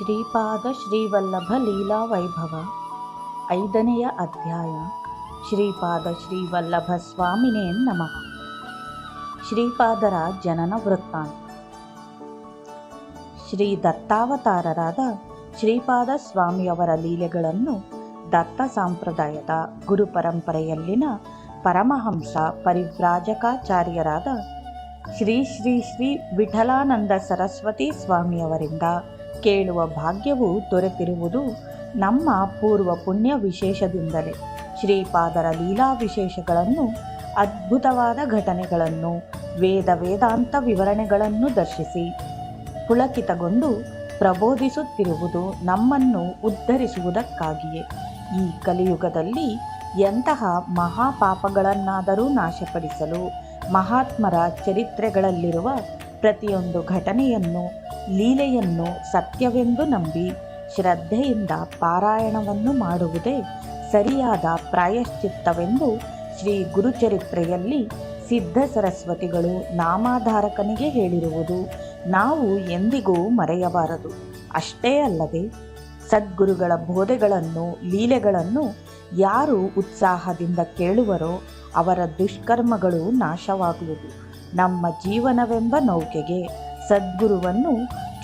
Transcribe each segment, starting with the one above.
ಶ್ರೀಪಾದ ಶ್ರೀವಲ್ಲಭ ಲೀಲಾ ವೈಭವ ಐದನೆಯ ಅಧ್ಯಾಯ. ಶ್ರೀಪಾದ ಶ್ರೀವಲ್ಲಭ ಸ್ವಾಮಿನೇ ನಮಃ. ಶ್ರೀಪಾದರ ಜನನ ವೃತ್ತಾಂತ. ಶ್ರೀ ದತ್ತಾವತಾರರಾದ ಶ್ರೀಪಾದ ಸ್ವಾಮಿಯವರ ಲೀಲೆಗಳನ್ನು ದತ್ತ ಸಂಪ್ರದಾಯದ ಗುರು ಪರಂಪರೆಯಲ್ಲಿನ ಪರಮಹಂಸ ಪರಿವ್ರಾಜಕಾಚಾರ್ಯರಾದ ಶ್ರೀ ಶ್ರೀ ಶ್ರೀ ವಿಠಲಾನಂದ ಸರಸ್ವತಿ ಸ್ವಾಮಿಯವರಿಂದ ಕೇಳುವ ಭಾಗ್ಯವು ದೊರೆತಿರುವುದು ನಮ್ಮ ಪೂರ್ವ ಪುಣ್ಯ ವಿಶೇಷದಿಂದಲೇ. ಶ್ರೀಪಾದರ ಲೀಲಾ ವಿಶೇಷಗಳನ್ನು, ಅದ್ಭುತವಾದ ಘಟನೆಗಳನ್ನು, ವೇದ ವೇದಾಂತ ವಿವರಣೆಗಳನ್ನು ದರ್ಶಿಸಿ, ಪುಳಕಿತಗೊಂಡು ಪ್ರಬೋಧಿಸುತ್ತಿರುವುದು ನಮ್ಮನ್ನು ಉದ್ಧರಿಸುವುದಕ್ಕಾಗಿಯೇ. ಈ ಕಲಿಯುಗದಲ್ಲಿ ಎಂತಹ ಮಹಾಪಾಪಗಳನ್ನಾದರೂ ನಾಶಪಡಿಸಲು ಮಹಾತ್ಮರ ಚರಿತ್ರೆಗಳಲ್ಲಿರುವ ಪ್ರತಿಯೊಂದು ಘಟನೆಯನ್ನು ಲೀಲೆಯನ್ನು ಸತ್ಯವೆಂದು ನಂಬಿ ಶ್ರದ್ಧೆಯಿಂದ ಪಾರಾಯಣವನ್ನು ಮಾಡುವುದೇ ಸರಿಯಾದ ಪ್ರಾಯಶ್ಚಿತ್ತವೆಂದು ಶ್ರೀ ಗುರುಚರಿತ್ರೆಯಲ್ಲಿ ಸಿದ್ಧ ಸರಸ್ವತಿಗಳು ನಾಮಾಧಾರಕನಿಗೆ ಹೇಳಿರುವುದು. ನಾವು ಎಂದಿಗೂ ಮರೆಯಬಾರದು. ಅಷ್ಟೇ ಅಲ್ಲದೆ ಸದ್ಗುರುಗಳ ಬೋಧೆಗಳನ್ನು, ಲೀಲೆಗಳನ್ನು ಯಾರು ಉತ್ಸಾಹದಿಂದ ಕೇಳುವರೋ ಅವರ ದುಷ್ಕರ್ಮಗಳು ನಾಶವಾಗುವುದು. ನಮ್ಮ ಜೀವನವೆಂಬ ನೌಕೆಗೆ ಸದ್ಗುರುವನ್ನು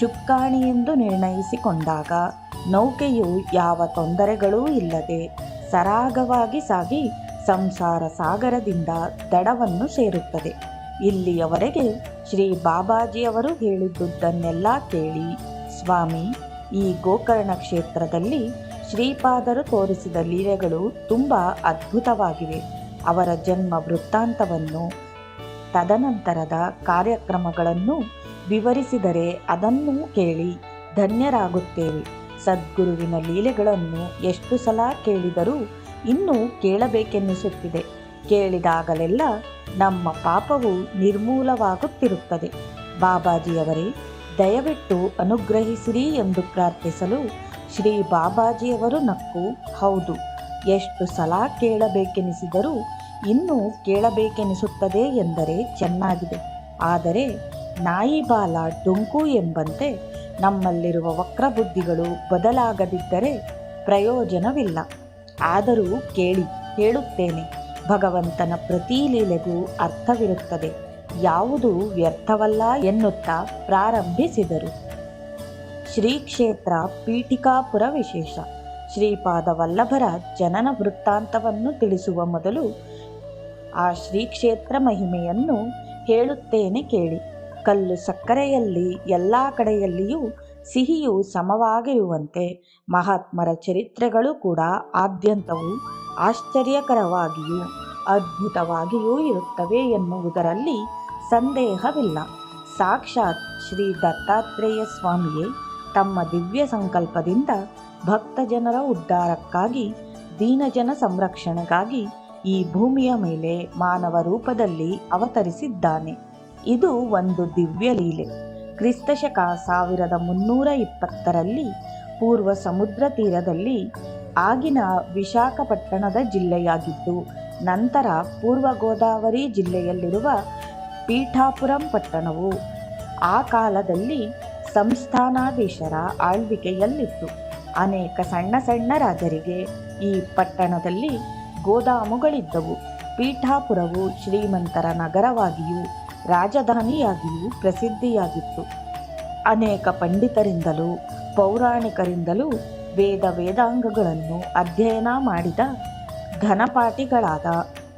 ಚುಕ್ಕಾಣಿಯೆಂದು ನಿರ್ಣಯಿಸಿಕೊಂಡಾಗ ನೌಕೆಯು ಯಾವ ತೊಂದರೆಗಳೂ ಇಲ್ಲದೆ ಸರಾಗವಾಗಿ ಸಾಗಿ ಸಂಸಾರ ಸಾಗರದಿಂದ ದಡವನ್ನು ಸೇರುತ್ತದೆ. ಇಲ್ಲಿಯವರೆಗೆ ಶ್ರೀ ಬಾಬಾಜಿಯವರು ಹೇಳಿದ್ದುದನ್ನೆಲ್ಲ ಕೇಳಿ, ಸ್ವಾಮಿ, ಈ ಗೋಕರ್ಣ ಕ್ಷೇತ್ರದಲ್ಲಿ ಶ್ರೀಪಾದರು ತೋರಿಸಿದ ಲೀಲೆಗಳು ತುಂಬ ಅದ್ಭುತವಾಗಿವೆ. ಅವರ ಜನ್ಮ ವೃತ್ತಾಂತವನ್ನು ತದನಂತರದ ಕಾರ್ಯಕ್ರಮಗಳನ್ನು ವಿವರಿಸಿದರೆ ಅದನ್ನು ಕೇಳಿ ಧನ್ಯರಾಗುತ್ತೇವೆ. ಸದ್ಗುರುವಿನ ಲೀಲೆಗಳನ್ನು ಎಷ್ಟು ಸಲ ಕೇಳಿದರೂ ಇನ್ನೂ ಕೇಳಬೇಕೆನ್ನಿಸುತ್ತಿದೆ. ಕೇಳಿದಾಗಲೆಲ್ಲ ನಮ್ಮ ಪಾಪವು ನಿರ್ಮೂಲವಾಗುತ್ತಿರುತ್ತದೆ. ಬಾಬಾಜಿಯವರೇ, ದಯವಿಟ್ಟು ಅನುಗ್ರಹಿಸಿರಿ ಎಂದು ಪ್ರಾರ್ಥಿಸಲು ಶ್ರೀ ಬಾಬಾಜಿಯವರು ನಕ್ಕು, ಹೌದು, ಎಷ್ಟು ಸಲ ಕೇಳಬೇಕೆನಿಸಿದರೂ ಇನ್ನೂ ಕೇಳಬೇಕೆನಿಸುತ್ತದೆ ಎಂದರೆ ಚೆನ್ನಾಗಿದೆ. ಆದರೆ ನಾಯಿ ಬಾಲ ಡೊಂಕು ಎಂಬಂತೆ ನಮ್ಮಲ್ಲಿರುವ ವಕ್ರಬುದ್ಧಿಗಳು ಬದಲಾಗದಿದ್ದರೆ ಪ್ರಯೋಜನವಿಲ್ಲ. ಆದರೂ ಕೇಳಿ, ಹೇಳುತ್ತೇನೆ, ಭಗವಂತನ ಪ್ರತಿ ಲೀಲೆಗೂ ಅರ್ಥವಿರುತ್ತದೆ. ಯಾವುದು ವ್ಯರ್ಥವಲ್ಲ ಎನ್ನುತ್ತಾ ಪ್ರಾರಂಭಿಸಿದರು. ಶ್ರೀ ಕ್ಷೇತ್ರ ಪೀಠಿಕಾಪುರ ವಿಶೇಷ. ಶ್ರೀಪಾದ ವಲ್ಲಭರ ಜನನ ವೃತ್ತಾಂತವನ್ನು ತಿಳಿಸುವ ಮೊದಲು ಆ ಶ್ರೀಕ್ಷೇತ್ರ ಮಹಿಮೆಯನ್ನು ಹೇಳುತ್ತೇನೆ ಕೇಳಿ. ಕಲ್ಲು ಸಕ್ಕರೆಯಲ್ಲಿ ಎಲ್ಲ ಕಡೆಯಲ್ಲಿಯೂ ಸಿಹಿಯು ಸಮವಾಗಿರುವಂತೆ ಮಹಾತ್ಮರ ಚರಿತ್ರೆಗಳು ಕೂಡ ಆದ್ಯಂತವು ಆಶ್ಚರ್ಯಕರವಾಗಿಯೂ ಅದ್ಭುತವಾಗಿಯೂ ಇರುತ್ತವೆ ಎನ್ನುವುದರಲ್ಲಿ ಸಂದೇಹವಿಲ್ಲ. ಸಾಕ್ಷಾತ್ ಶ್ರೀ ದತ್ತಾತ್ರೇಯ ಸ್ವಾಮಿಯೇ ತಮ್ಮ ದಿವ್ಯ ಸಂಕಲ್ಪದಿಂದ ಭಕ್ತ ಜನರ ಉದ್ಧಾರಕ್ಕಾಗಿ, ದೀನಜನ ಸಂರಕ್ಷಣೆಗಾಗಿ ಈ ಭೂಮಿಯ ಮೇಲೆ ಮಾನವ ರೂಪದಲ್ಲಿ ಅವತರಿಸಿದ್ದಾನೆ. ಇದು ಒಂದು ದಿವ್ಯ ಲೀಲೆ. ಕ್ರಿಸ್ತಶಕ ಸಾವಿರದ ಮುನ್ನೂರ ಇಪ್ಪತ್ತರಲ್ಲಿ ಪೂರ್ವ ಸಮುದ್ರ ತೀರದಲ್ಲಿ ಆಗಿನ ವಿಶಾಖಪಟ್ಟಣದ ಜಿಲ್ಲೆಯಾಗಿದ್ದು, ನಂತರ ಪೂರ್ವ ಗೋದಾವರಿ ಜಿಲ್ಲೆಯಲ್ಲಿರುವ ಪೀಠಾಪುರಂ ಪಟ್ಟಣವು ಆ ಕಾಲದಲ್ಲಿ ಸಂಸ್ಥಾನಾಧೀಶರ ಆಳ್ವಿಕೆಯಲ್ಲಿತ್ತು. ಅನೇಕ ಸಣ್ಣ ಸಣ್ಣ ರಾಜರಿಗೆ ಈ ಪಟ್ಟಣದಲ್ಲಿ ಗೋದಾಮುಗಳಿದ್ದವು. ಪೀಠಾಪುರವು ಶ್ರೀಮಂತರ ನಗರವಾಗಿಯೂ ರಾಜಧಾನಿಯಾಗಿಯೂ ಪ್ರಸಿದ್ಧಿಯಾಗಿತ್ತು. ಅನೇಕ ಪಂಡಿತರಿಂದಲೂ ಪೌರಾಣಿಕರಿಂದಲೂ ವೇದ ವೇದಾಂಗಗಳನ್ನು ಅಧ್ಯಯನ ಮಾಡಿದ ಘನಪಾಠಿಗಳಾದ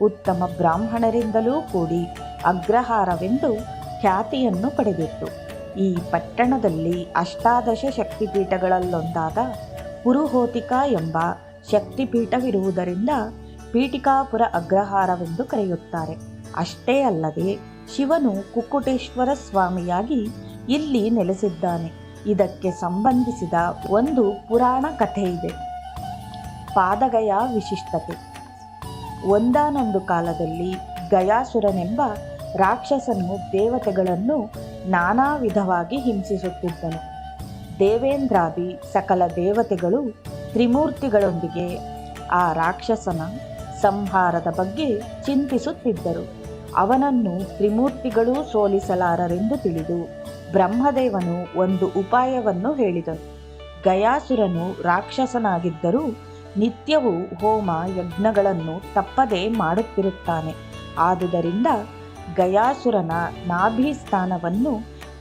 ಉತ್ತಮ ಬ್ರಾಹ್ಮಣರಿಂದಲೂ ಕೂಡಿ ಅಗ್ರಹಾರವೆಂದು ಖ್ಯಾತಿಯನ್ನು ಪಡೆದಿತ್ತು. ಈ ಪಟ್ಟಣದಲ್ಲಿ ಅಷ್ಟಾದಶ ಶಕ್ತಿಪೀಠಗಳಲ್ಲೊಂದಾದ ಪುರುಹೋತಿಕ ಎಂಬ ಶಕ್ತಿಪೀಠವಿರುವುದರಿಂದ ಪೀಠಿಕಾಪುರ ಅಗ್ರಹಾರವೆಂದು ಕರೆಯುತ್ತಾರೆ. ಅಷ್ಟೇ ಅಲ್ಲದೆ ಶಿವನು ಕುಕ್ಕುಟೇಶ್ವರ ಸ್ವಾಮಿಯಾಗಿ ಇಲ್ಲಿ ನೆಲೆಸಿದ್ದಾನೆ. ಇದಕ್ಕೆ ಸಂಬಂಧಿಸಿದ ಒಂದು ಪುರಾಣ ಕಥೆ ಇದೆ. ಪಾದಗಯ ವಿಶಿಷ್ಟತೆ. ಒಂದಾನೊಂದು ಕಾಲದಲ್ಲಿ ಗಯಾಸುರನೆಂಬ ರಾಕ್ಷಸನು ದೇವತೆಗಳನ್ನು ನಾನಾ ವಿಧವಾಗಿ ಹಿಂಸಿಸುತ್ತಿದ್ದನು. ದೇವೇಂದ್ರಾದಿ ಸಕಲ ದೇವತೆಗಳು ತ್ರಿಮೂರ್ತಿಗಳೊಂದಿಗೆ ಆ ರಾಕ್ಷಸನ ಸಂಹಾರದ ಬಗ್ಗೆ ಚಿಂತಿಸುತ್ತಿದ್ದರು. ಅವನನ್ನು ತ್ರಿಮೂರ್ತಿಗಳೂ ಸೋಲಿಸಲಾರರೆಂದು ತಿಳಿದು ಬ್ರಹ್ಮದೇವನು ಒಂದು ಉಪಾಯವನ್ನು ಹೇಳಿದನು. ಗಯಾಸುರನು ರಾಕ್ಷಸನಾಗಿದ್ದರೂ ನಿತ್ಯವೂ ಹೋಮ ಯಜ್ಞಗಳನ್ನು ತಪ್ಪದೆ ಮಾಡುತ್ತಿರುತ್ತಾನೆ. ಆದುದರಿಂದ ಗಯಾಸುರನ ನಾಭಿ ಸ್ಥಾನವನ್ನು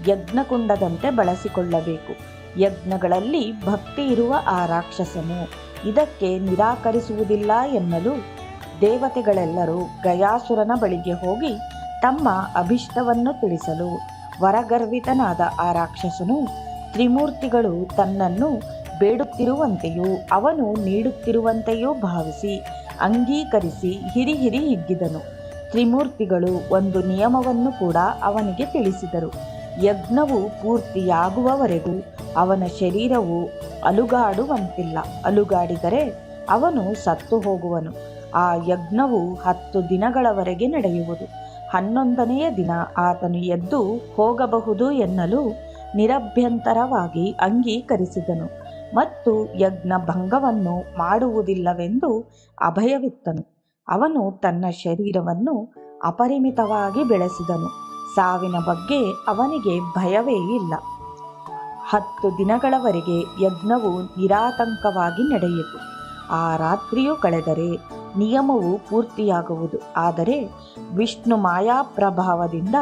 ಯಜ್ಞಕುಂಡದಂತೆ ಬಳಸಿಕೊಳ್ಳಬೇಕು. ಯಜ್ಞಗಳಲ್ಲಿ ಭಕ್ತಿ ಇರುವ ಆ ರಾಕ್ಷಸನು ಇದಕ್ಕೆ ನಿರಾಕರಿಸುವುದಿಲ್ಲ ಎನ್ನಲು ದೇವತೆಗಳೆಲ್ಲರೂ ಗಯಾಸುರನ ಬಳಿಗೆ ಹೋಗಿ ತಮ್ಮ ಅಭಿಷ್ಟವನ್ನು ತಿಳಿಸಲು ವರಗರ್ವಿತನಾದ ಆ ರಾಕ್ಷಸನು ತ್ರಿಮೂರ್ತಿಗಳು ತನ್ನನ್ನು ಬೇಡುತ್ತಿರುವಂತೆಯೂ ಅವನು ನೀಡುತ್ತಿರುವಂತೆಯೂ ಭಾವಿಸಿ ಅಂಗೀಕರಿಸಿ ಹಿರಿ ಹಿರಿ ಹಿಗ್ಗಿದನು. ತ್ರಿಮೂರ್ತಿಗಳು ಒಂದು ನಿಯಮವನ್ನು ಕೂಡ ಅವನಿಗೆ ತಿಳಿಸಿದರು. ಯಜ್ಞವು ಪೂರ್ತಿಯಾಗುವವರೆಗೂ ಅವನ ಶರೀರವು ಅಲುಗಾಡುವಂತಿಲ್ಲ. ಅಲುಗಾಡಿದರೆ ಅವನು ಸತ್ತು ಹೋಗುವನು. ಆ ಯಜ್ಞವು ಹತ್ತು ದಿನಗಳವರೆಗೆ ನಡೆಯುವುದು. ಹನ್ನೊಂದನೆಯ ದಿನ ಆತನು ಎದ್ದು ಹೋಗಬಹುದು ಎನ್ನಲು ನಿರಭ್ಯಂತರವಾಗಿ ಅಂಗೀಕರಿಸಿದನು. ಮತ್ತು ಯಜ್ಞ ಭಂಗವನ್ನು ಮಾಡುವುದಿಲ್ಲವೆಂದು ಅಭಯವಿತ್ತನು. ಅವನು ತನ್ನ ಶರೀರವನ್ನು ಅಪರಿಮಿತವಾಗಿ ಬೆಳೆಸಿದನು. ಸಾವಿನ ಬಗ್ಗೆ ಅವನಿಗೆ ಭಯವೇ ಇಲ್ಲ. ಹತ್ತು ದಿನಗಳವರೆಗೆ ಯಜ್ಞವು ನಿರಾತಂಕವಾಗಿ ನಡೆಯಿತು. ಆ ರಾತ್ರಿಯೂ ಕಳೆದರೆ ನಿಯಮವು ಪೂರ್ತಿಯಾಗುವುದು. ಆದರೆ ವಿಷ್ಣು ಮಾಯಾ ಪ್ರಭಾವದಿಂದ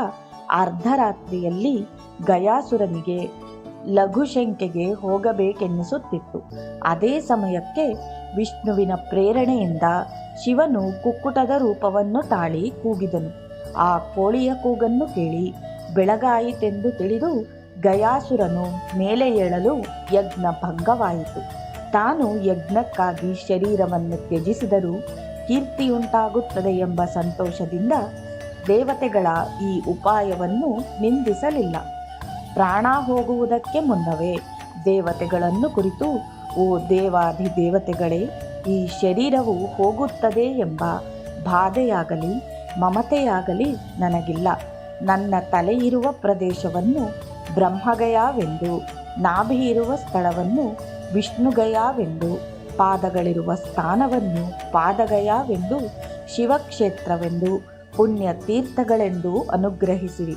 ಅರ್ಧರಾತ್ರಿಯಲ್ಲಿ ಗಯಾಸುರನಿಗೆ ಲಘುಶಂಕೆಗೆ ಹೋಗಬೇಕೆನ್ನಿಸುತ್ತಿತ್ತು. ಅದೇ ಸಮಯಕ್ಕೆ ವಿಷ್ಣುವಿನ ಪ್ರೇರಣೆಯಿಂದ ಶಿವನು ಕುಕ್ಕುಟದ ರೂಪವನ್ನು ತಾಳಿ ಕೂಗಿದನು. ಆ ಕೋಳಿಯ ಕೂಗನ್ನು ಕೇಳಿ ಬೆಳಗಾಯಿತೆಂದು ತಿಳಿದು ಗಯಾಸುರನು ಮೇಲೆ ಏಳಲು ಯಜ್ಞ ಭಂಗವಾಯಿತು. ತಾನು ಯಜ್ಞಕ್ಕಾಗಿ ಶರೀರವನ್ನು ತ್ಯಜಿಸಿದರೂ ಕೀರ್ತಿಯುಂಟಾಗುತ್ತದೆ ಎಂಬ ಸಂತೋಷದಿಂದ ದೇವತೆಗಳ ಈ ಉಪಾಯವನ್ನು ನಿಂದಿಸಲಿಲ್ಲ. ಪ್ರಾಣ ಹೋಗುವುದಕ್ಕೆ ಮುನ್ನವೇ ದೇವತೆಗಳನ್ನು ಕುರಿತು, ಓ ದೇವಾಧಿ ದೇವತೆಗಳೇ ಈ ಶರೀರವು ಹೋಗುತ್ತದೆ ಎಂಬ ಬಾಧೆಯಾಗಲಿ, ಮಮತೆಯಾಗಲಿ ನನಗಿಲ್ಲ. ನನ್ನ ತಲೆಯಿರುವ ಪ್ರದೇಶವನ್ನು ಬ್ರಹ್ಮಗಯಾವೆಂದು ನಾಭಿ ಇರುವ ಸ್ಥಳವನ್ನು ವಿಷ್ಣುಗಯಾವೆಂದು ಪಾದಗಳಿರುವ ಸ್ಥಾನವನ್ನು ಪಾದಗಯಾವೆಂದು, ಶಿವಕ್ಷೇತ್ರವೆಂದು ಪುಣ್ಯ ತೀರ್ಥಗಳೆಂದು ಅನುಗ್ರಹಿಸಿರಿ.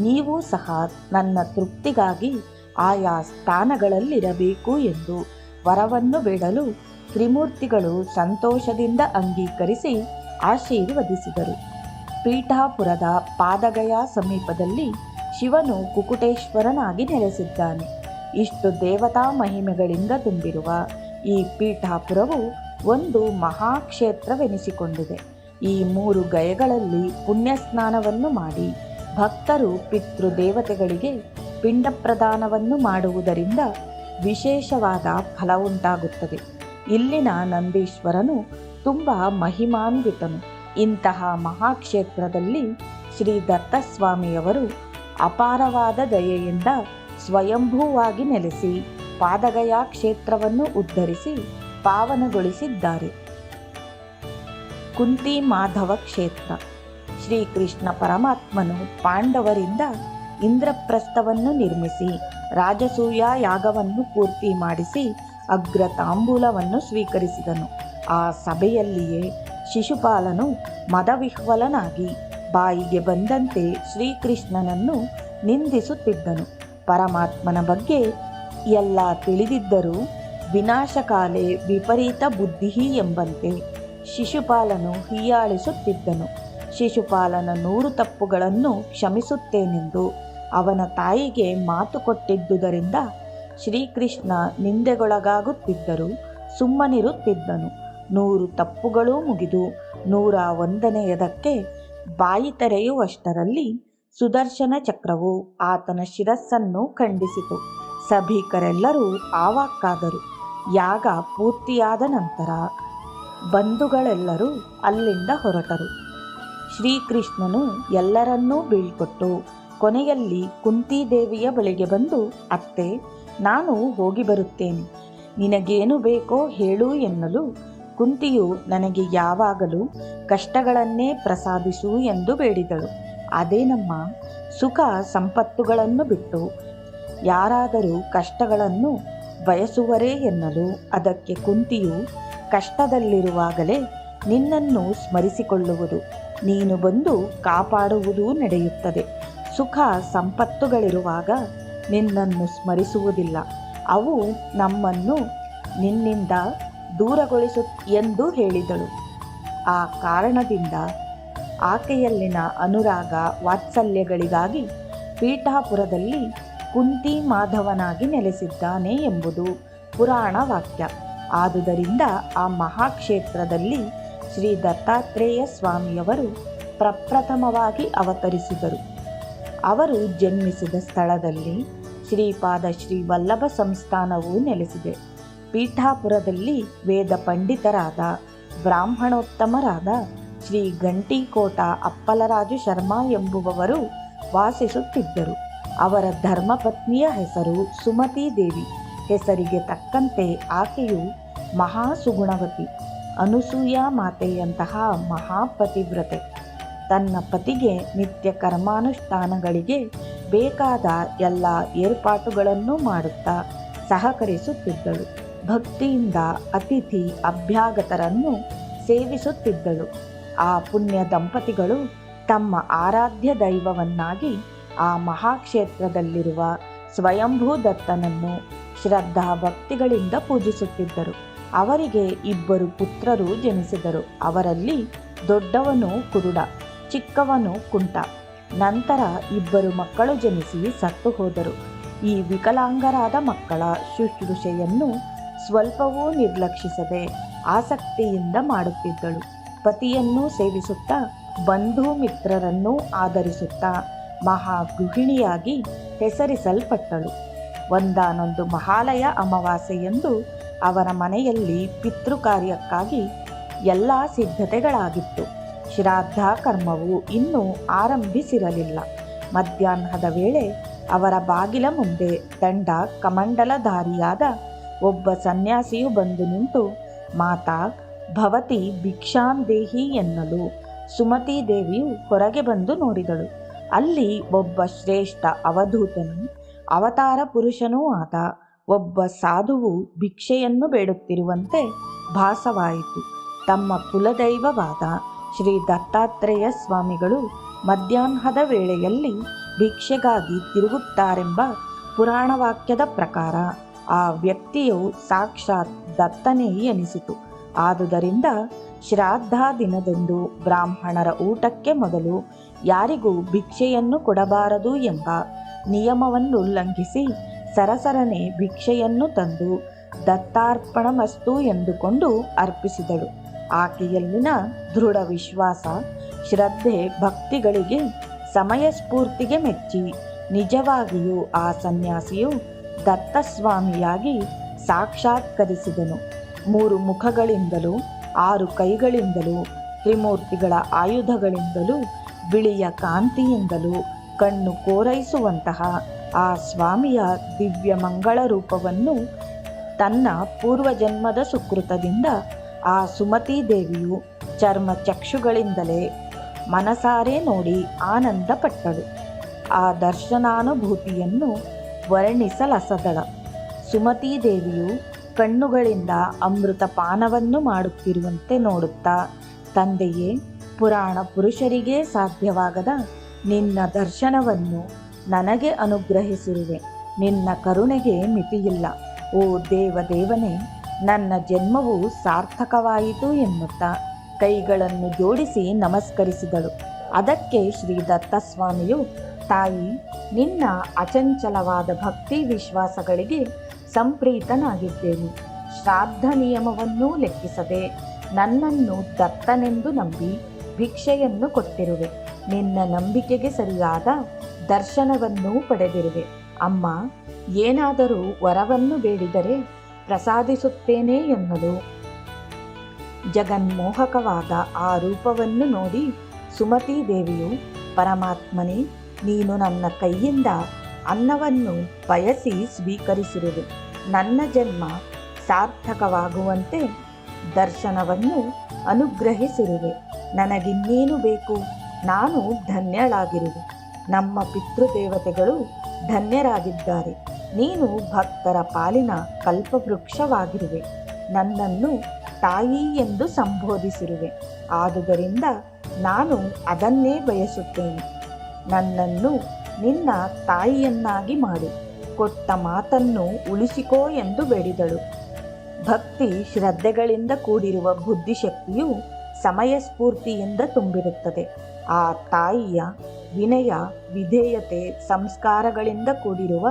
ನೀವು ಸಹ ನನ್ನ ತೃಪ್ತಿಗಾಗಿ ಆಯಾ ಸ್ಥಾನಗಳಲ್ಲಿರಬೇಕು ಎಂದು ವರವನ್ನು ಬೇಡಲು ತ್ರಿಮೂರ್ತಿಗಳು ಸಂತೋಷದಿಂದ ಅಂಗೀಕರಿಸಿ ಆಶೀರ್ವದಿಸಿದರು. ಪೀಠಾಪುರದ ಪಾದಗಯ ಸಮೀಪದಲ್ಲಿ ಶಿವನು ಕುಕುಟೇಶ್ವರನಾಗಿ ನೆಲೆಸಿದ್ದಾನೆ. ಇಷ್ಟು ದೇವತಾ ಮಹಿಮೆಗಳಿಂದ ತುಂಬಿರುವ ಈ ಪೀಠಾಪುರವು ಒಂದು ಮಹಾಕ್ಷೇತ್ರವೆನಿಸಿಕೊಂಡಿದೆ. ಈ ಮೂರು ಗಯಗಳಲ್ಲಿ ಪುಣ್ಯ ಸ್ನಾನವನ್ನು ಮಾಡಿ, ಭಕ್ತರು ಪಿತೃದೇವತೆಗಳಿಗೆ ಪಿಂಡ ಪ್ರದಾನವನ್ನು ಮಾಡುವುದರಿಂದ ವಿಶೇಷವಾದ ಫಲ ಉಂಟಾಗುತ್ತದೆ. ಇಲ್ಲಿನ ನಂದೀಶ್ವರನು ತುಂಬ ಮಹಿಮಾನ್ವಿತನು. ಇಂತಹ ಮಹಾಕ್ಷೇತ್ರದಲ್ಲಿ ಶ್ರೀ ದತ್ತಸ್ವಾಮಿಯವರು ಅಪಾರವಾದ ದಯೆಯಿಂದ ಸ್ವಯಂಭೂವಾಗಿ ನೆಲೆಸಿ ಪಾದಗಯ ಕ್ಷೇತ್ರವನ್ನು ಉದ್ಧರಿಸಿ ಪಾವನಗೊಳಿಸಿದ್ದಾರೆ. ಕುಂತಿ ಮಾಧವ ಕ್ಷೇತ್ರ. ಶ್ರೀಕೃಷ್ಣ ಪರಮಾತ್ಮನು ಪಾಂಡವರಿಂದ ಇಂದ್ರಪ್ರಸ್ಥವನ್ನು ನಿರ್ಮಿಸಿ, ರಾಜಸೂಯ ಯಾಗವನ್ನು ಪೂರ್ತಿ ಮಾಡಿಸಿ ಅಗ್ರ ತಾಂಬೂಲವನ್ನು ಸ್ವೀಕರಿಸಿದನು. ಆ ಸಭೆಯಲ್ಲಿಯೇ ಶಿಶುಪಾಲನು ಮದವಿಹ್ವಲನಾಗಿ ಬಾಯಿಗೆ ಬಂದಂತೆ ಶ್ರೀಕೃಷ್ಣನನ್ನು ನಿಂದಿಸುತ್ತಿದ್ದನು. ಪರಮಾತ್ಮನ ಬಗ್ಗೆ ಎಲ್ಲ ತಿಳಿದಿದ್ದರೂ ವಿನಾಶಕಾಲೆ ವಿಪರೀತ ಬುದ್ಧಿಹಿ ಎಂಬಂತೆ ಶಿಶುಪಾಲನು ಹೀಯಾಳಿಸುತ್ತಿದ್ದನು. ಶಿಶುಪಾಲನ ನೂರು ತಪ್ಪುಗಳನ್ನು ಕ್ಷಮಿಸುತ್ತೇನೆಂದು ಅವನ ತಾಯಿಗೆ ಮಾತು ಕೊಟ್ಟಿದ್ದುದರಿಂದ ಶ್ರೀಕೃಷ್ಣ ನಿಂದೆಗೊಳಗಾಗುತ್ತಿದ್ದರು, ಸುಮ್ಮನಿರುತ್ತಿದ್ದನು. ನೂರು ತಪ್ಪುಗಳೂ ಮುಗಿದು ನೂರ ಒಂದನೆಯದಕ್ಕೆ ಬಾಯಿ ತೆರೆಯುವಷ್ಟರಲ್ಲಿ ಸುದರ್ಶನ ಚಕ್ರವು ಆತನ ಶಿರಸ್ಸನ್ನು ಖಂಡಿಸಿತು. ಸಭಿಕರೆಲ್ಲರೂ ಆವಾಕ್ಕಾದರು. ಯಾಗ ಪೂರ್ತಿಯಾದ ನಂತರ ಬಂಧುಗಳೆಲ್ಲರೂ ಅಲ್ಲಿಂದ ಹೊರಟರು. ಶ್ರೀಕೃಷ್ಣನು ಎಲ್ಲರನ್ನೂ ಬೀಳ್ಕೊಟ್ಟು ಕೊನೆಯಲ್ಲಿ ಕುಂತಿದೇವಿಯ ಬಳಿಗೆ ಬಂದು, ಅತ್ತೆ, ನಾನು ಹೋಗಿ ಬರುತ್ತೇನೆ. ನಿನಗೇನು ಬೇಕೋ ಹೇಳು ಎನ್ನಲು ಕುಂತಿಯು ನನಗೆ ಯಾವಾಗಲೂ ಕಷ್ಟಗಳನ್ನೇ ಪ್ರಸಾದಿಸು ಎಂದು ಬೇಡಿದಳು. ಅದೇನಮ್ಮ ಸುಖ ಸಂಪತ್ತುಗಳನ್ನು ಬಿಟ್ಟು ಯಾರಾದರೂ ಕಷ್ಟಗಳನ್ನು ಬಯಸುವರೇ ಎನ್ನಲು ಅದಕ್ಕೆ ಕುಂತಿಯು ಕಷ್ಟದಲ್ಲಿರುವಾಗಲೇ ನಿನ್ನನ್ನು ಸ್ಮರಿಸಿಕೊಳ್ಳುವುದು. ನೀನು ಬಂದು ಕಾಪಾಡುವುದೂ ನಡೆಯುತ್ತದೆ. ಸುಖ ಸಂಪತ್ತುಗಳಿರುವಾಗ ನಿನ್ನನ್ನು ಸ್ಮರಿಸುವುದಿಲ್ಲ. ಅವು ನಮ್ಮನ್ನು ನಿನ್ನಿಂದ ದೂರಗೊಳಿಸು ಎಂದು ಹೇಳಿದಳು. ಆ ಕಾರಣದಿಂದ ಆಕೆಯಲ್ಲಿನ ಅನುರಾಗ ವಾತ್ಸಲ್ಯಗಳಿಗಾಗಿ ಪೀಠಾಪುರದಲ್ಲಿ ಕುಂತಿ ಮಾಧವನಾಗಿ ನೆಲೆಸಿದ್ದಾನೆ ಎಂಬುದು ಪುರಾಣ ವಾಕ್ಯ. ಆದುದರಿಂದ ಆ ಮಹಾಕ್ಷೇತ್ರದಲ್ಲಿ ಶ್ರೀ ದತ್ತಾತ್ರೇಯ ಸ್ವಾಮಿಯವರು ಪ್ರಪ್ರಥಮವಾಗಿ ಅವತರಿಸಿದರು. ಅವರು ಜನ್ಮಿಸಿದ ಸ್ಥಳದಲ್ಲಿ ಶ್ರೀಪಾದ ಶ್ರೀ ವಲ್ಲಭ ಸಂಸ್ಥಾನವು ನೆಲೆಸಿದೆ. ಪೀಠಾಪುರದಲ್ಲಿ ವೇದ ಪಂಡಿತರಾದ ಬ್ರಾಹ್ಮಣೋತ್ತಮರಾದ ಶ್ರೀ ಗಂಟಿಕೋಟ ಅಪ್ಪಲರಾಜು ಶರ್ಮಾ ಎಂಬುವವರು ವಾಸಿಸುತ್ತಿದ್ದರು. ಅವರ ಧರ್ಮಪತ್ನಿಯ ಹೆಸರು ಸುಮತಿ ದೇವಿ. ಹೆಸರಿಗೆ ತಕ್ಕಂತೆ ಆಕೆಯು ಮಹಾಸುಗುಣವತಿ, ಅನುಸೂಯ ಮಾತೆಯಂತಹ ಮಹಾಪತಿವ್ರತೆ. ತನ್ನ ಪತಿಗೆ ನಿತ್ಯ ಕರ್ಮಾನುಷ್ಠಾನಗಳಿಗೆ ಬೇಕಾದ ಎಲ್ಲ ಏರ್ಪಾಟುಗಳನ್ನು ಮಾಡುತ್ತಾ ಸಹಕರಿಸುತ್ತಿದ್ದಳು. ಭಕ್ತಿಯಿಂದ ಅತಿಥಿ ಅಭ್ಯಾಗತರನ್ನು ಸೇವಿಸುತ್ತಿದ್ದಳು. ಆ ಪುಣ್ಯ ದಂಪತಿಗಳು ತಮ್ಮ ಆರಾಧ್ಯ ದೈವವನ್ನಾಗಿ ಆ ಮಹಾಕ್ಷೇತ್ರದಲ್ಲಿರುವ ಸ್ವಯಂಭೂ ದತ್ತನನ್ನು ಶ್ರದ್ಧಾ ಭಕ್ತಿಗಳಿಂದ ಪೂಜಿಸುತ್ತಿದ್ದರು. ಅವರಿಗೆ ಇಬ್ಬರು ಪುತ್ರರು ಜನಿಸಿದರು. ಅವರಲ್ಲಿ ದೊಡ್ಡವನು ಕುರುಡ, ಚಿಕ್ಕವನು ಕುಂಟ. ನಂತರ ಇಬ್ಬರು ಮಕ್ಕಳು ಜನಿಸಿ ಸತ್ತು ಹೋದರು. ಈ ವಿಕಲಾಂಗರಾದ ಮಕ್ಕಳ ಶುಶ್ರೂಷೆಯನ್ನು ಸ್ವಲ್ಪವೂ ನಿರ್ಲಕ್ಷಿಸದೆ ಆಸಕ್ತಿಯಿಂದ ಮಾಡುತ್ತಿದ್ದಳು. ಪತಿಯನ್ನು ಸೇವಿಸುತ್ತಾ ಬಂಧು ಮಿತ್ರರನ್ನು ಆಧರಿಸುತ್ತಾ ಮಹಾ ಗೃಹಿಣಿಯಾಗಿ ಹೆಸರಿಸಲ್ಪಟ್ಟಳು. ಒಂದಾನೊಂದು ಮಹಾಲಯ ಅಮಾವಾಸ್ಯೆಯಂದು ಅವರ ಮನೆಯಲ್ಲಿ ಪಿತೃ ಕಾರ್ಯಕ್ಕಾಗಿ ಎಲ್ಲ ಸಿದ್ಧತೆಗಳಾಗಿತ್ತು. ಶ್ರಾದ್ದ ಕರ್ಮವು ಇನ್ನೂ ಆರಂಭಿಸಿರಲಿಲ್ಲ. ಮಧ್ಯಾಹ್ನದ ವೇಳೆ ಅವರ ಬಾಗಿಲ ಮುಂದೆ ದಂಡ ಕಮಂಡಲಧಾರಿಯಾದ ಒಬ್ಬ ಸನ್ಯಾಸಿಯು ಬಂದು ನಿಂತು, ಮಾತಾ, ಭವತಿ ಭಿಕ್ಷಾಂದೇಹಿ ಎನ್ನಲು ಸುಮತಿ ದೇವಿಯು ಹೊರಗೆ ಬಂದು ನೋಡಿದಳು. ಅಲ್ಲಿ ಒಬ್ಬ ಶ್ರೇಷ್ಠ ಅವಧೂತನು, ಅವತಾರ ಪುರುಷನೂ ಆದ ಒಬ್ಬ ಸಾಧುವು ಭಿಕ್ಷೆಯನ್ನು ಬೇಡುತ್ತಿರುವಂತೆ ಭಾಸವಾಯಿತು. ತಮ್ಮ ಕುಲದೈವವಾದ ಶ್ರೀ ದತ್ತಾತ್ರೇಯ ಸ್ವಾಮಿಗಳು ಮಧ್ಯಾಹ್ನದ ವೇಳೆಯಲ್ಲಿ ಭಿಕ್ಷೆಗಾಗಿ ತಿರುಗುತ್ತಾರೆಂಬ ಪುರಾಣ ವಾಕ್ಯದ ಪ್ರಕಾರ ಆ ವ್ಯಕ್ತಿಯು ಸಾಕ್ಷಾತ್ ದತ್ತನೇ ಎನಿಸಿತು. ಆದುದರಿಂದ ಶ್ರಾದ್ದ ದಿನದಂದು ಬ್ರಾಹ್ಮಣರ ಊಟಕ್ಕೆ ಮೊದಲು ಯಾರಿಗೂ ಭಿಕ್ಷೆಯನ್ನು ಕೊಡಬಾರದು ಎಂಬ ನಿಯಮವನ್ನು ಉಲ್ಲಂಘಿಸಿ ಸರಸರನೆ ಭಿಕ್ಷೆಯನ್ನು ತಂದು ದತ್ತಾರ್ಪಣಮಸ್ತು ಎಂದುಕೊಂಡು ಅರ್ಪಿಸಿದಳು. ಆಕೆಯಲ್ಲಿನ ದೃಢ ವಿಶ್ವಾಸ, ಶ್ರದ್ಧೆ ಭಕ್ತಿಗಳಿಗೆ ಸಮಯ ಸ್ಫೂರ್ತಿಗೆ ಮೆಚ್ಚಿ ನಿಜವಾಗಿಯೂ ಆ ಸನ್ಯಾಸಿಯು ದತ್ತಸ್ವಾಮಿಯಾಗಿ ಸಾಕ್ಷಾತ್ಕರಿಸಿದನು. ಮೂರು ಮುಖಗಳಿಂದಲೂ, ಆರು ಕೈಗಳಿಂದಲೂ, ತ್ರಿಮೂರ್ತಿಗಳ ಆಯುಧಗಳಿಂದಲೂ, ಬಿಳಿಯ ಕಾಂತಿಯಿಂದಲೂ ಕಣ್ಣು ಕೋರೈಸುವಂತಹ ಆ ಸ್ವಾಮಿಯ ದಿವ್ಯ ಮಂಗಳ ರೂಪವನ್ನು ತನ್ನ ಪೂರ್ವಜನ್ಮದ ಸುಕೃತದಿಂದ ಆ ಸುಮತಿ ದೇವಿಯು ಚರ್ಮ ಚಕ್ಷುಗಳಿಂದಲೇ ಮನಸಾರೆ ನೋಡಿ ಆನಂದಪಟ್ಟಳು. ಆ ದರ್ಶನಾನುಭೂತಿಯನ್ನು ವರ್ಣಿಸಲಸದಳ. ಸುಮತೀ ದೇವಿಯು ಕಣ್ಣುಗಳಿಂದ ಅಮೃತ ಪಾನವನ್ನು ಮಾಡುತ್ತಿರುವಂತೆ ನೋಡುತ್ತಾ, ತಂದೆಯೇ, ಪುರಾಣ ಪುರುಷರಿಗೆ ಸಾಧ್ಯವಾಗದ ನಿನ್ನ ದರ್ಶನವನ್ನು ನನಗೆ ಅನುಗ್ರಹಿಸಿರುವೆ. ನಿನ್ನ ಕರುಣೆಗೆ ಮಿತಿಯಿಲ್ಲ. ಓ ದೇವದೇವನೇ, ನನ್ನ ಜನ್ಮವು ಸಾರ್ಥಕವಾಯಿತು ಎನ್ನುತ್ತಾ ಕೈಗಳನ್ನು ಜೋಡಿಸಿ ನಮಸ್ಕರಿಸಿದಳು. ಅದಕ್ಕೆ ಶ್ರೀ ದತ್ತಸ್ವಾಮಿಯು ತಾಯಿ, ನಿನ್ನ ಅಚಂಚಲವಾದ ಭಕ್ತಿ ವಿಶ್ವಾಸಗಳಿಗೆ ಸಂಪ್ರೀತನಾಗಿದ್ದೇನೆ. ಶ್ರಾದ್ದ ನಿಯಮವನ್ನೂ ಲೆಕ್ಕಿಸದೆ ನನ್ನನ್ನು ದತ್ತನೆಂದು ನಂಬಿ ಭಿಕ್ಷೆಯನ್ನು ಕೊಟ್ಟಿರುವೆ. ನಿನ್ನ ನಂಬಿಕೆಗೆ ಸರಿಯಾದ ದರ್ಶನವನ್ನೂ ಪಡೆದಿರುವೆ. ಅಮ್ಮ, ಏನಾದರೂ ವರವನ್ನು ಬೇಡಿದರೆ ಪ್ರಸಾದಿಸುತ್ತೇನೆ ಎನ್ನಲು. ಜಗನ್ಮೋಹಕವಾದ ಆ ರೂಪವನ್ನು ನೋಡಿ ಸುಮತಿ ದೇವಿಯು, ಪರಮಾತ್ಮನೇ, ನೀನು ನನ್ನ ಕೈಯಿಂದ ಅನ್ನವನ್ನು ಬಯಸಿ ಸ್ವೀಕರಿಸಿರುವೆ. ನನ್ನ ಜನ್ಮ ಸಾರ್ಥಕವಾಗುವಂತೆ ದರ್ಶನವನ್ನು ಅನುಗ್ರಹಿಸಿರುವೆ. ನನಗಿನ್ನೇನು ಬೇಕು? ನಾನು ಧನ್ಯಳಾಗಿರುವೆ. ನಮ್ಮ ಪಿತೃದೇವತೆಗಳು ಧನ್ಯರಾಗಿದ್ದಾರೆ. ನೀನು ಭಕ್ತರ ಪಾಲಿನ ಕಲ್ಪವೃಕ್ಷವಾಗಿರುವೆ. ನನ್ನನ್ನು ತಾಯಿ ಎಂದು ಸಂಬೋಧಿಸಿರುವೆ. ಆದುದರಿಂದ ನಾನು ಅದನ್ನೇ ಬಯಸುತ್ತೇನೆ. ನನ್ನನ್ನು ನಿನ್ನ ತಾಯಿಯನ್ನಾಗಿ ಮಾಡು. ಕೊಟ್ಟ ಮಾತನ್ನು ಉಳಿಸಿಕೋ ಎಂದು ಬೇಡಿದಳು. ಭಕ್ತಿ ಶ್ರದ್ಧೆಗಳಿಂದ ಕೂಡಿರುವ ಬುದ್ಧಿಶಕ್ತಿಯು ಸಮಯ ಸ್ಫೂರ್ತಿಯಿಂದ ತುಂಬಿರುತ್ತದೆ. ಆ ತಾಯಿಯ ವಿನಯ, ವಿಧೇಯತೆ, ಸಂಸ್ಕಾರಗಳಿಂದ ಕೂಡಿರುವ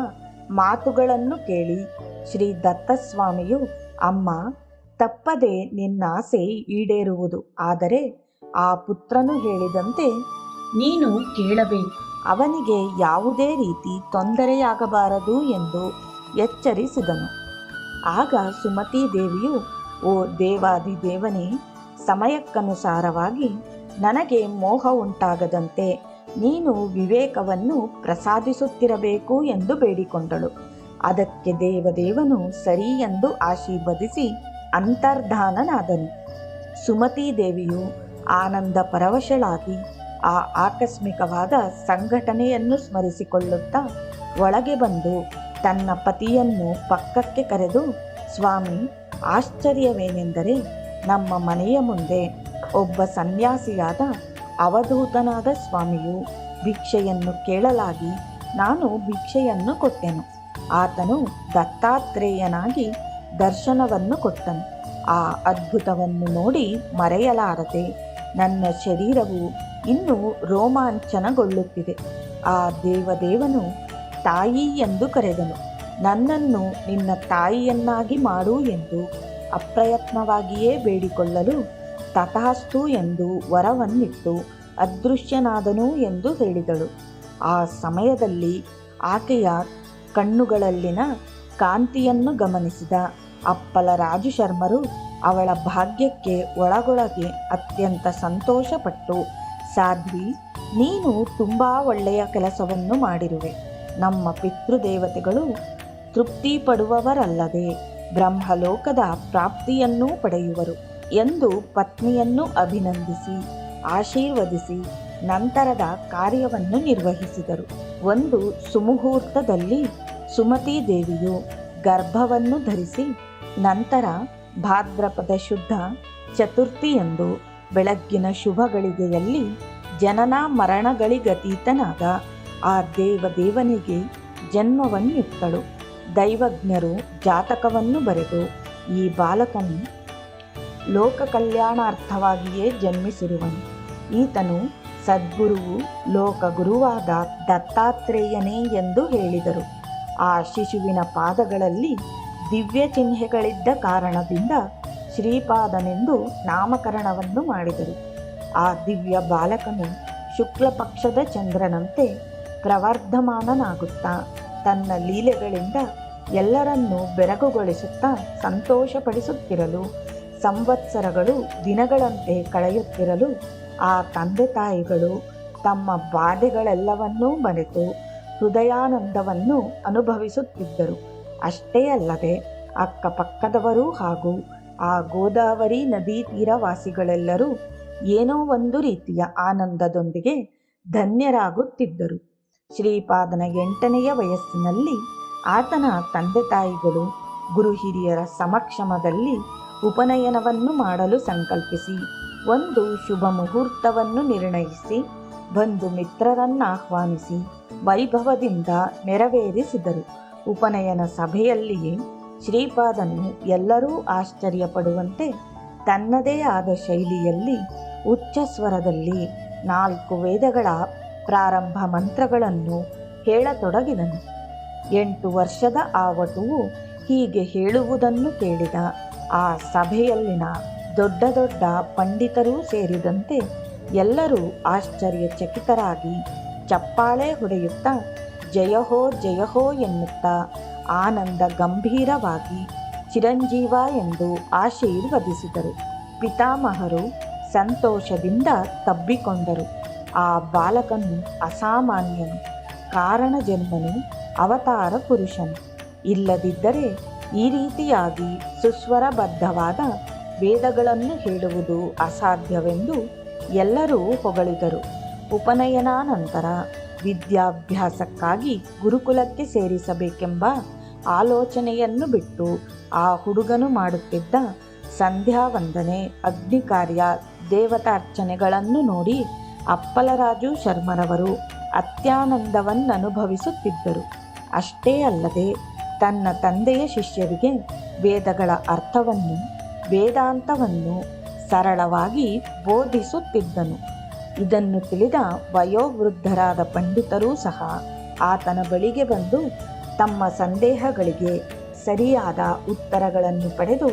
ಮಾತುಗಳನ್ನು ಕೇಳಿ ಶ್ರೀ ದತ್ತಸ್ವಾಮಿಯು, ಅಮ್ಮ, ತಪ್ಪದೆ ನಿನ್ನಾಸೆ ಈಡೇರುವುದು. ಆದರೆ ಆ ಪುತ್ರನು ಹೇಳಿದಂತೆ ನೀನು ಕೇಳಬೇಕು. ಅವನಿಗೆ ಯಾವುದೇ ರೀತಿ ತೊಂದರೆಯಾಗಬಾರದು ಎಂದು ಎಚ್ಚರಿಸಿದನು. ಆಗ ಸುಮತಿ ದೇವಿಯು, ಓ ದೇವಾದಿ ದೇವನೇ ಸಮಯಕ್ಕನುಸಾರವಾಗಿ ನನಗೆ ಮೋಹ ಉಂಟಾಗದಂತೆ ನೀನು ವಿವೇಕವನ್ನು ಪ್ರಸಾದಿಸುತ್ತಿರಬೇಕು ಎಂದು ಬೇಡಿಕೊಂಡಳು. ಅದಕ್ಕೆ ದೇವದೇವನು ಸರಿ ಎಂದು ಆಶೀರ್ವದಿಸಿ ಅಂತರ್ಧಾನನಾದನು. ಸುಮತಿ ದೇವಿಯು ಆನಂದ ಪರವಶಳಾಗಿ ಆ ಆಕಸ್ಮಿಕವಾದ ಸಂಘಟನೆಯನ್ನು ಸ್ಮರಿಸಿಕೊಳ್ಳುತ್ತಾ ಒಳಗೆ ಬಂದು ತನ್ನ ಪತಿಯನ್ನು ಪಕ್ಕಕ್ಕೆ ಕರೆದು, ಸ್ವಾಮಿ, ಆಶ್ಚರ್ಯವೇನೆಂದರೆ ನಮ್ಮ ಮನೆಯ ಮುಂದೆ ಒಬ್ಬ ಸನ್ಯಾಸಿಯಾದ ಅವಧೂತನಾದ ಸ್ವಾಮಿಯು ಭಿಕ್ಷೆಯನ್ನು ಕೇಳಲಾಗಿ ನಾನು ಭಿಕ್ಷೆಯನ್ನು ಕೊಟ್ಟೆನು. ಆತನು ದತ್ತಾತ್ರೇಯನಾಗಿ ದರ್ಶನವನ್ನು ಕೊಟ್ಟನು. ಆ ಅದ್ಭುತವನ್ನು ನೋಡಿ ಮರೆಯಲಾರದೆ ನನ್ನ ಶರೀರವು ಇನ್ನೂ ರೋಮಾಂಚನಗೊಳ್ಳುತ್ತಿದೆ. ಆ ದೇವದೇವನು ತಾಯಿ ಎಂದು ಕರೆದನು. ನನ್ನನ್ನು ನಿನ್ನ ತಾಯಿಯನ್ನಾಗಿ ಮಾಡು ಎಂದು ಅಪ್ರಯತ್ನವಾಗಿಯೇ ಬೇಡಿಕೊಳ್ಳಲು ತಥಾಸ್ತು ಎಂದು ವರವನ್ನಿಟ್ಟು ಅದೃಶ್ಯನಾದನು ಎಂದು ಹೇಳಿದಳು. ಆ ಸಮಯದಲ್ಲಿ ಆಕೆಯ ಕಣ್ಣುಗಳಲ್ಲಿನ ಕಾಂತಿಯನ್ನು ಗಮನಿಸಿದ ಅಪ್ಪಲ ರಾಜು ಶರ್ಮರು ಅವಳ ಭಾಗ್ಯಕ್ಕೆ ಒಳಗೊಳಗೆ ಅತ್ಯಂತ ಸಂತೋಷಪಟ್ಟು ಸಾಧ್ವಿ, ನೀನು ತುಂಬ ಒಳ್ಳೆಯ ಕೆಲಸವನ್ನು ಮಾಡಿರುವೆ. ನಮ್ಮ ಪಿತೃದೇವತೆಗಳು ತೃಪ್ತಿ ಪಡುವವರಲ್ಲದೆ ಬ್ರಹ್ಮಲೋಕದ ಪ್ರಾಪ್ತಿಯನ್ನೂ ಪಡೆಯುವರು ಎಂದು ಪತ್ನಿಯನ್ನು ಅಭಿನಂದಿಸಿ, ಆಶೀರ್ವದಿಸಿ, ನಂತರದ ಕಾರ್ಯವನ್ನು ನಿರ್ವಹಿಸಿದರು. ಒಂದು ಸುಮುಹೂರ್ತದಲ್ಲಿ ಸುಮತಿ ದೇವಿಯು ಗರ್ಭವನ್ನು ಧರಿಸಿ, ನಂತರ ಭಾದ್ರಪದ ಶುದ್ಧ ಚತುರ್ಥಿಯಂದು ಬೆಳಗ್ಗಿನ ಶುಭ ಗಳಿಗೆಯಲ್ಲಿ ಜನನ ಮರಣಗಳಿಗತೀತನಾದ ಆ ದೇವದೇವನಿಗೆ ಜನ್ಮವನ್ನಿತ್ತಳು ದೈವಜ್ಞರು ಜಾತಕವನ್ನು ಬರೆದು ಈ ಬಾಲಕನು ಲೋಕ ಕಲ್ಯಾಣಾರ್ಥವಾಗಿಯೇ ಜನ್ಮಿಸಿರುವನು. ಈತನು ಸದ್ಗುರುವು ಲೋಕಗುರುವಾದ ದತ್ತಾತ್ರೇಯನೇ ಎಂದು ಹೇಳಿದರು. ಆ ಶಿಶುವಿನ ಪಾದಗಳಲ್ಲಿ ದಿವ್ಯ ಚಿಹ್ನೆಗಳಿದ್ದ ಕಾರಣದಿಂದ ಶ್ರೀಪಾದನೆಂದು ನಾಮಕರಣವನ್ನು ಮಾಡಿದರು. ಆ ದಿವ್ಯ ಬಾಲಕನು ಶುಕ್ಲ ಪಕ್ಷದ ಚಂದ್ರನಂತೆ ಪ್ರವರ್ಧಮಾನನಾಗುತ್ತಾ ತನ್ನ ಲೀಲೆಗಳಿಂದ ಎಲ್ಲರನ್ನೂ ಬೆರಗುಗೊಳಿಸುತ್ತಾ ಸಂತೋಷಪಡಿಸುತ್ತಿರಲು, ಸಂವತ್ಸರಗಳು ದಿನಗಳಂತೆ ಕಳೆಯುತ್ತಿರಲು ಆ ತಂದೆ ತಾಯಿಗಳು ತಮ್ಮ ಬಾಧೆಗಳೆಲ್ಲವನ್ನೂ ಮರೆತು ಹೃದಯಾನಂದವನ್ನು ಅನುಭವಿಸುತ್ತಿದ್ದರು. ಅಷ್ಟೇ ಅಲ್ಲದೆ ಅಕ್ಕಪಕ್ಕದವರು ಹಾಗೂ ಆ ಗೋದಾವರಿ ನದಿ ತೀರವಾಸಿಗಳೆಲ್ಲರೂ ಏನೋ ಒಂದು ರೀತಿಯ ಆನಂದದೊಂದಿಗೆ ಧನ್ಯರಾಗುತ್ತಿದ್ದರು. ಶ್ರೀಪಾದನ ಎಂಟನೆಯ ವಯಸ್ಸಿನಲ್ಲಿ ಆತನ ತಂದೆ ತಾಯಿಗಳು ಗುರು ಹಿರಿಯರ ಸಮಕ್ಷಮದಲ್ಲಿ ಉಪನಯನವನ್ನು ಮಾಡಲು ಸಂಕಲ್ಪಿಸಿ, ಒಂದು ಶುಭ ಮುಹೂರ್ತವನ್ನು ನಿರ್ಣಯಿಸಿ, ಬಂಧು ಮಿತ್ರರನ್ನು ಆಹ್ವಾನಿಸಿ, ವೈಭವದಿಂದ ನೆರವೇರಿಸಿದರು. ಉಪನಯನ ಸಭೆಯಲ್ಲಿಯೇ ಶ್ರೀಪಾದನು ಎಲ್ಲರೂ ಆಶ್ಚರ್ಯಪಡುವಂತೆ ತನ್ನದೇ ಆದ ಶೈಲಿಯಲ್ಲಿ ಉಚ್ಚ ಸ್ವರದಲ್ಲಿ ನಾಲ್ಕು ವೇದಗಳ ಪ್ರಾರಂಭ ಮಂತ್ರಗಳನ್ನು ಹೇಳತೊಡಗಿದನು. ಎಂಟು ವರ್ಷದ ಆ ಹೀಗೆ ಹೇಳುವುದನ್ನು ಕೇಳಿದ. ಆ ಸಭೆಯಲ್ಲಿನ ದೊಡ್ಡ ದೊಡ್ಡ ಪಂಡಿತರೂ ಸೇರಿದಂತೆ ಎಲ್ಲರೂ ಆಶ್ಚರ್ಯಚಕಿತರಾಗಿ ಚಪ್ಪಾಳೆ ಹೊಡೆಯುತ್ತಾ ಜಯಹೋ ಜಯಹೋ ಎನ್ನುತ್ತಾ ಆನಂದ ಗಂಭೀರವಾಗಿ ಚಿರಂಜೀವ ಎಂದು ಆಶೀರ್ವದಿಸಿದರು. ಪಿತಾಮಹರು ಸಂತೋಷದಿಂದ ತಬ್ಬಿಕೊಂಡರು. ಆ ಬಾಲಕನು ಅಸಾಮಾನ್ಯನು. ಕಾರಣ ಜನ್ಮನು ಅವತಾರ ಪುರುಷನು. ಇಲ್ಲದಿದ್ದರೆ ಈ ರೀತಿಯಾಗಿ ಸುಸ್ವರಬದ್ಧವಾದ ವೇದಗಳನ್ನು ಹೇಳುವುದು ಅಸಾಧ್ಯವೆಂದು ಎಲ್ಲರೂ ಹೊಗಳಿದರು. ಉಪನಯನಾನಂತರ ವಿದ್ಯಾಭ್ಯಾಸಕ್ಕಾಗಿ ಗುರುಕುಲಕ್ಕೆ ಸೇರಿಸಬೇಕೆಂಬ ಆಲೋಚನೆಯನ್ನು ಬಿಟ್ಟು ಆ ಹುಡುಗನು ಮಾಡುತ್ತಿದ್ದ ಸಂಧ್ಯಾ ವಂದನೆ ಅಗ್ನಿ ಕಾರ್ಯ ದೇವತಾರ್ಚನೆಗಳನ್ನು ನೋಡಿ ಅಪ್ಪಲರಾಜು ಶರ್ಮರವರು ಅತ್ಯಾನಂದವನ್ನನುಭವಿಸುತ್ತಿದ್ದರು. ಅಷ್ಟೇ ಅಲ್ಲದೆ ತನ್ನ ತಂದೆಯ ಶಿಷ್ಯರಿಗೆ ವೇದಗಳ ಅರ್ಥವನ್ನು ವೇದಾಂತವನ್ನು ಸರಳವಾಗಿ ಬೋಧಿಸುತ್ತಿದ್ದನು. ಇದನ್ನು ತಿಳಿದ ವಯೋವೃದ್ಧರಾದ ಪಂಡಿತರೂ ಸಹ ಆತನ ಬಳಿಗೆ ಬಂದು ತಮ್ಮ ಸಂದೇಹಗಳಿಗೆ ಸರಿಯಾದ ಉತ್ತರಗಳನ್ನು ಪಡೆದು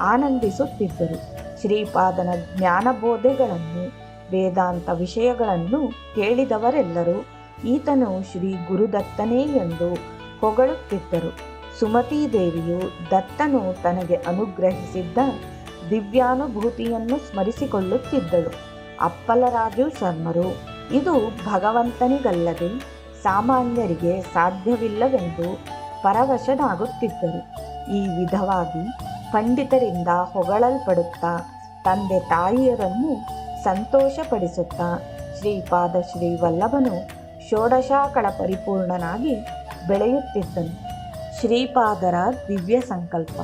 ಆನಂದಿಸುತ್ತಿದ್ದರು. ಶ್ರೀಪಾದನ ಜ್ಞಾನಬೋಧೆಗಳನ್ನು, ವೇದಾಂತ ವಿಷಯಗಳನ್ನು ಕೇಳಿದವರೆಲ್ಲರೂ ಈತನು ಶ್ರೀ ಗುರುದತ್ತನೇ ಎಂದು ಹೊಗಳುತ್ತಿದ್ದರು. ಸುಮತೀದೇವಿಯು ದತ್ತನು ತನಗೆ ಅನುಗ್ರಹಿಸಿದ್ದ ದಿವ್ಯಾನುಭೂತಿಯನ್ನು ಸ್ಮರಿಸಿಕೊಳ್ಳುತ್ತಿದ್ದಳು. ಅಪ್ಪಲರಾಜು ಶರ್ಮರು, ಇದು ಭಗವಂತನಿಗಲ್ಲದೆ ಸಾಮಾನ್ಯರಿಗೆ ಸಾಧ್ಯವಿಲ್ಲವೆಂದು ಪರವಶನಾಗುತ್ತಿದ್ದರು. ಈ ವಿಧವಾಗಿ ಪಂಡಿತರಿಂದ ಹೊಗಳಲ್ಪಡುತ್ತಾ ತಂದೆ ತಾಯಿಯರನ್ನು ಸಂತೋಷಪಡಿಸುತ್ತಾ ಶ್ರೀಪಾದ ಶ್ರೀ ವಲ್ಲಭನು ಷೋಡಶಾಕಳ ಪರಿಪೂರ್ಣನಾಗಿ ಬೆಳೆಯುತ್ತಿದ್ದನು. ಶ್ರೀಪಾದರ ದಿವ್ಯ ಸಂಕಲ್ಪ.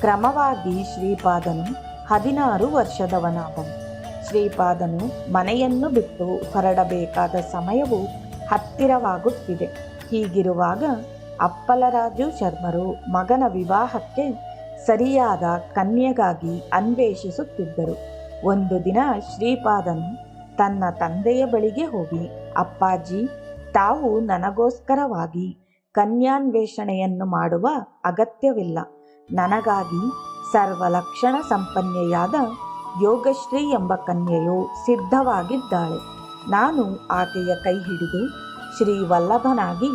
ಕ್ರಮವಾಗಿ ಶ್ರೀಪಾದನು ಹದಿನಾರು ವರ್ಷದವನಾದನು. ಶ್ರೀಪಾದನು ಮನೆಯನ್ನು ಬಿಟ್ಟು ಹೊರಡಬೇಕಾದ ಸಮಯವು ಹತ್ತಿರವಾಗುತ್ತಿದೆ. ಹೀಗಿರುವಾಗ ಅಪ್ಪಲರಾಜು ಶರ್ಮರು ಮಗನ ವಿವಾಹಕ್ಕೆ ಸರಿಯಾದ ಕನ್ಯೆಗಾಗಿ ಅನ್ವೇಷಿಸುತ್ತಿದ್ದರು. ಒಂದು ದಿನ ಶ್ರೀಪಾದನು ತನ್ನ ತಂದೆಯ ಬಳಿಗೆ ಹೋಗಿ, ಅಪ್ಪಾಜಿ, ತಾವು ನನಗೋಸ್ಕರವಾಗಿ ಕನ್ಯಾನ್ವೇಷಣೆಯನ್ನು ಮಾಡುವ ಅಗತ್ಯವಿಲ್ಲ. ನನಗಾಗಿ ಸರ್ವಲಕ್ಷಣ ಸಂಪನ್ನೆಯಾದ ಯೋಗಶ್ರೀ ಎಂಬ ಕನ್ಯೆಯು ಸಿದ್ಧವಾಗಿದ್ದಾಳೆ. ನಾನು ಆಕೆಯ ಕೈ ಹಿಡಿದು ಶ್ರೀ ವಲ್ಲಭನಾಗಿ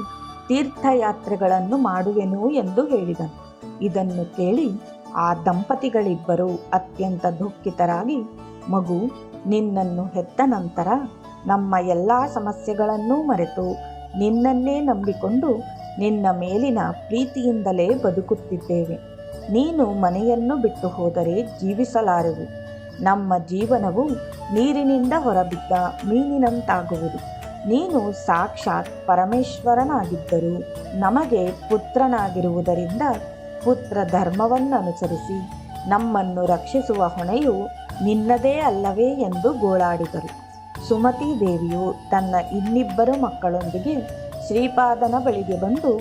ತೀರ್ಥಯಾತ್ರೆಗಳನ್ನು ಮಾಡುವೆನು ಎಂದು ಹೇಳಿದನು. ಇದನ್ನು ಕೇಳಿ ಆ ದಂಪತಿಗಳಿಬ್ಬರು ಅತ್ಯಂತ ದುಃಖಿತರಾಗಿ, ಮಗು, ನಿನ್ನನ್ನು ಹೆತ್ತ ನಂತರ ನಮ್ಮ ಎಲ್ಲ ಸಮಸ್ಯೆಗಳನ್ನೂ ಮರೆತು ನಿನ್ನನ್ನೇ ನಂಬಿಕೊಂಡು ನಿನ್ನ ಮೇಲಿನ ಪ್ರೀತಿಯಿಂದಲೇ ಬದುಕುತ್ತಿದ್ದೇವೆ. ನೀನು ಮನೆಯನ್ನು ಬಿಟ್ಟು ಹೋದರೆ ಜೀವಿಸಲಾರೆವು. ನಮ್ಮ ಜೀವನವು ನೀರಿನಿಂದ ಹೊರಬಿದ್ದ ಮೀನಿನಂತಾಗುವುದು. ನೀನು ಸಾಕ್ಷಾತ್ ಪರಮೇಶ್ವರನಾಗಿದ್ದರೂ ನಮಗೆ ಪುತ್ರನಾಗಿರುವುದರಿಂದ ಪುತ್ರ ಧರ್ಮವನ್ನನುಸರಿಸಿ ನಮ್ಮನ್ನು ರಕ್ಷಿಸುವ ಹೊಣೆಯು ನಿನ್ನದೇ ಅಲ್ಲವೇ ಎಂದು ಗೋಳಾಡಿದರು. ಸುಮತಿ ದೇವಿಯು ತನ್ನ ಇನ್ನಿಬ್ಬರು ಮಕ್ಕಳೊಂದಿಗೆ ಶ್ರೀಪಾದನ ಬಳಿಗೆ ಬಂದು,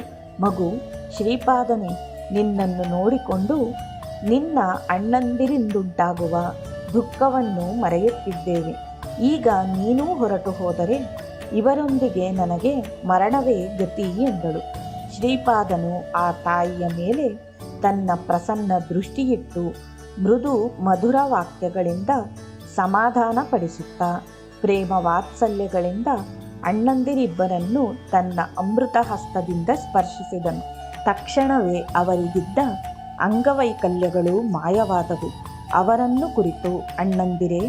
ಮಗು, ಶ್ರೀಪಾದನೆ, ನಿನ್ನನ್ನು ನೋಡಿಕೊಂಡು ನಿನ್ನ ಅಣ್ಣಂದಿರಿಂದುಂಟಾಗುವ ದುಃಖವನ್ನು ಮರೆಯುತ್ತಿದ್ದೇವೆ. ಈಗ ನೀನೂ ಹೊರಟು ಹೋದರೆ ಇವರೊಂದಿಗೆ ನನಗೆ ಮರಣವೇ ಗತಿ ಎಂದಳು. ಶ್ರೀಪಾದನು ಆ ತಾಯಿಯ ಮೇಲೆ ತನ್ನ ಪ್ರಸನ್ನ ದೃಷ್ಟಿಯಿಟ್ಟು ಮೃದು ಮಧುರ ವಾಕ್ಯಗಳಿಂದ ಸಮಾಧಾನಪಡಿಸುತ್ತಾ, ಪ್ರೇಮ ವಾತ್ಸಲ್ಯಗಳಿಂದ ಅಣ್ಣಂದಿರಿಬ್ಬರನ್ನು ತನ್ನ ಅಮೃತ ಹಸ್ತದಿಂದ ಸ್ಪರ್ಶಿಸಿದನು. ತಕ್ಷಣವೇ ಅವರಿಗಿದ್ದ ಅಂಗವೈಕಲ್ಯಗಳು ಮಾಯವಾದವು. ಅವರನ್ನು ಕುರಿತು ಅಣ್ಣಂದಿರೇ,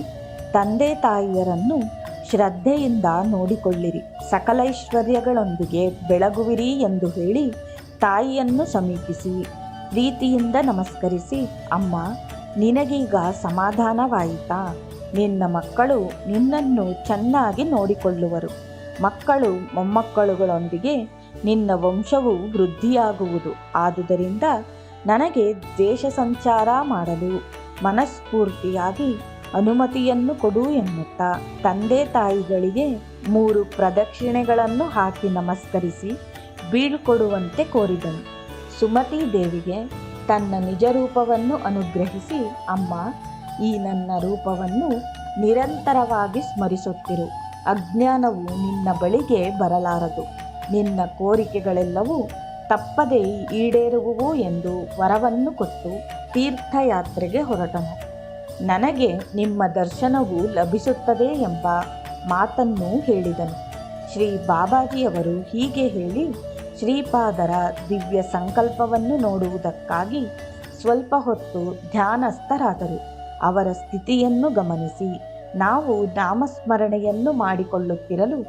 ತಂದೆ ತಾಯಿಯರನ್ನು ಶ್ರದ್ಧೆಯಿಂದ ನೋಡಿಕೊಳ್ಳಿರಿ. ಸಕಲೈಶ್ವರ್ಯಗಳೊಂದಿಗೆ ಬೆಳಗುವಿರಿ ಎಂದು ಹೇಳಿ ತಾಯಿಯನ್ನು ಸಮೀಪಿಸಿ ಪ್ರೀತಿಯಿಂದ ನಮಸ್ಕರಿಸಿ, ಅಮ್ಮ, ನಿನಗೀಗ ಸಮಾಧಾನವಾಯಿತಾ? ನಿನ್ನ ಮಕ್ಕಳು ನಿನ್ನನ್ನು ಚೆನ್ನಾಗಿ ನೋಡಿಕೊಳ್ಳುವರು. ಮಕ್ಕಳು ಮೊಮ್ಮಕ್ಕಳುಗಳೊಂದಿಗೆ ನಿನ್ನ ವಂಶವು ವೃದ್ಧಿಯಾಗುವುದು. ಆದುದರಿಂದ ನನಗೆ ದೇಶ ಸಂಚಾರ ಮಾಡಲು ಮನಸ್ಫೂರ್ತಿಯಾಗಿ ಅನುಮತಿಯನ್ನು ಕೊಡು ಎನ್ನುತ್ತಾ. ತಂದೆ ತಾಯಿಗಳಿಗೆ ಮೂರು ಪ್ರದಕ್ಷಿಣೆಗಳನ್ನು ಹಾಕಿ ನಮಸ್ಕರಿಸಿ ಬೀಳ್ಕೊಡುವಂತೆ ಕೋರಿದನು. ಸುಮತಿ ದೇವಿಗೆ ತನ್ನ ನಿಜ ರೂಪವನ್ನು ಅನುಗ್ರಹಿಸಿ, ಅಮ್ಮ, ಈ ನನ್ನ ರೂಪವನ್ನು ನಿರಂತರವಾಗಿ ಸ್ಮರಿಸುತ್ತಿರು. ಅಜ್ಞಾನವು ನಿನ್ನ ಬಳಿಗೆ ಬರಲಾರದು. ನಿನ್ನ ಕೋರಿಕೆಗಳೆಲ್ಲವೂ ತಪ್ಪದೇ ಈಡೇರುವುವು ಎಂದು ವರವನ್ನು ಕೊಟ್ಟು ತೀರ್ಥಯಾತ್ರೆಗೆ ಹೊರಟನು. ನನಗೆ ನಿಮ್ಮ ದರ್ಶನವು ಲಭಿಸುತ್ತದೆ ಎಂಬ ಮಾತನ್ನು ಹೇಳಿದನು. ಶ್ರೀ ಬಾಬಾಜಿಯವರು ಹೀಗೆ ಹೇಳಿ, ಶ್ರೀಪಾದರ ದಿವ್ಯ ಸಂಕಲ್ಪವನ್ನು ನೋಡುವುದಕ್ಕಾಗಿ ಸ್ವಲ್ಪ ಹೊತ್ತು ಧ್ಯಾನಸ್ಥರಾದರು. ಅವರ ಸ್ಥಿತಿಯನ್ನು ಗಮನಿಸಿ, ನಾವು ನಾಮಸ್ಮರಣೆಯನ್ನು ಮಾಡಿಕೊಳ್ಳುತ್ತಿರಲು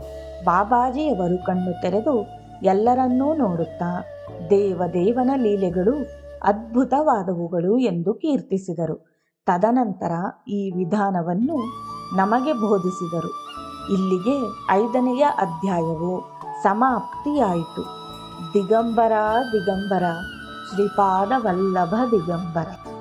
ಬಾಬಾಜಿಯವರು ಕಣ್ಣು ತೆರೆದು ಎಲ್ಲರನ್ನೂ ನೋಡುತ್ತಾ ದೇವದೇವನ ಲೀಲೆಗಳು ಅದ್ಭುತವಾದವುಗಳು ಎಂದು ಕೀರ್ತಿಸಿದರು. ತದನಂತರ ಈ ವಿಧಾನವನ್ನು ನಮಗೆ ಬೋಧಿಸಿದರು. ಇಲ್ಲಿಗೆ ಐದನೆಯ ಅಧ್ಯಾಯವು ಸಮಾಪ್ತಿಯಾಯಿತು. ದಿಗಂಬರ ದಿಗಂಬರ, ಶ್ರೀಪಾದವಲ್ಲಭ ದಿಗಂಬರ.